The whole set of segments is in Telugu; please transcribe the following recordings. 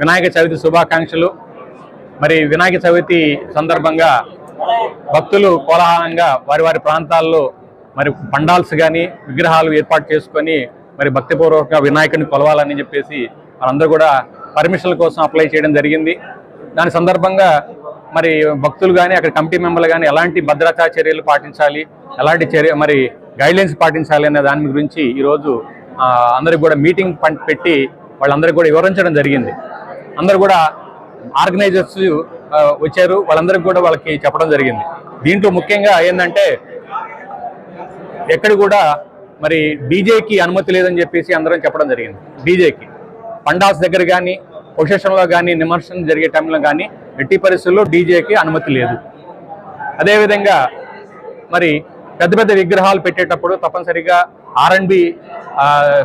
వినాయక చవితి శుభాకాంక్షలు. మరి వినాయక చవితి సందర్భంగా భక్తులు కోలాహలంగా వారి వారి ప్రాంతాల్లో మరి పండాల్స్ కానీ విగ్రహాలు ఏర్పాటు చేసుకొని మరి భక్తిపూర్వకంగా వినాయకుడిని కొలవాలని చెప్పేసి వాళ్ళందరూ కూడా పర్మిషన్ల కోసం అప్లై చేయడం జరిగింది. దాని సందర్భంగా మరి భక్తులు కానీ అక్కడ కమిటీ మెంబర్లు కానీ ఎలాంటి భద్రతా చర్యలు పాటించాలి ఎలాంటి చర్య మరి గైడ్లైన్స్ పాటించాలి అనే దాని గురించి ఈరోజు అందరికి కూడా మీటింగ్ పం- పెట్టి వాళ్ళందరికీ కూడా వివరించడం జరిగింది. అందరూ కూడా ఆర్గనైజర్స్ వచ్చారు. వాళ్ళందరికీ కూడా వాళ్ళకి చెప్పడం జరిగింది. దీంట్లో ముఖ్యంగా ఏంటంటే ఎక్కడ కూడా మరి డీజేకి అనుమతి లేదని చెప్పేసి అందరం చెప్పడం జరిగింది. డీజేకి పండాస్ దగ్గర కానీ పొజిషన్లో కానీ నిమర్శనం జరిగే టైంలో కానీ ఎట్టి పరిస్థితుల్లో డీజేకి అనుమతి లేదు. అదేవిధంగా మరి పెద్ద పెద్ద విగ్రహాలు పెట్టేటప్పుడు తప్పనిసరిగా ఆర్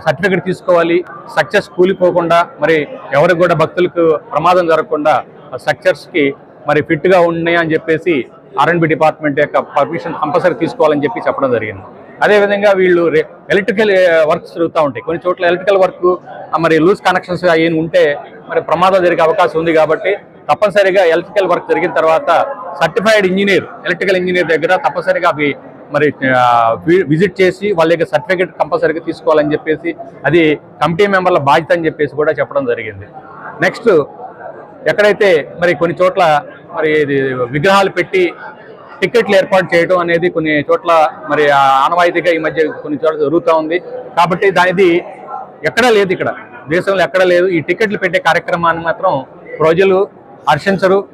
సర్టిఫికెట్ తీసుకోవాలి. స్ట్రక్చర్స్ కూలిపోకుండా మరి ఎవరికి కూడా భక్తులకు ప్రమాదం జరగకుండా స్ట్రక్చర్స్కి మరి ఫిట్గా ఉన్నాయి అని చెప్పేసి ఆర్ డిపార్ట్మెంట్ యొక్క పర్మిషన్ కంపల్సరీ తీసుకోవాలని చెప్పి చెప్పడం జరిగింది. అదేవిధంగా వీళ్ళు ఎలక్ట్రికల్ వర్క్స్ జరుగుతూ ఉంటాయి. కొన్ని చోట్ల ఎలక్ట్రికల్ వర్క్ మరి లూజ్ కనెక్షన్స్ అయ్యి ఉంటే మరి ప్రమాదం జరిగే అవకాశం ఉంది కాబట్టి తప్పనిసరిగా ఎలక్ట్రికల్ వర్క్ జరిగిన తర్వాత సర్టిఫైడ్ ఇంజనీర్ ఎలక్ట్రికల్ ఇంజనీర్ దగ్గర తప్పనిసరిగా అవి మరి వి- విజిట్ చేసి వాళ్ళ యొక్క సర్టిఫికేట్ కంపల్సరీగా తీసుకోవాలని చెప్పేసి అది కమిటీ మెంబర్ల బాధ్యత అని చెప్పేసి కూడా చెప్పడం జరిగింది. నెక్స్ట్ ఎక్కడైతే మరి కొన్ని చోట్ల మరి ఇది విగ్రహాలు పెట్టి టికెట్లు ఏర్పాటు చేయడం అనేది కొన్ని చోట్ల మరి ఆనవాయితీగా ఈ మధ్య కొన్ని చోట్ల జరుగుతూ ఉంది. కాబట్టి దానిది ఎక్కడా లేదు ఇక్కడ. దేశంలో ఎక్కడా లేదు. ఈ టికెట్లు పెట్టే కార్యక్రమాన్ని మాత్రం ప్రజలు హర్షించరు.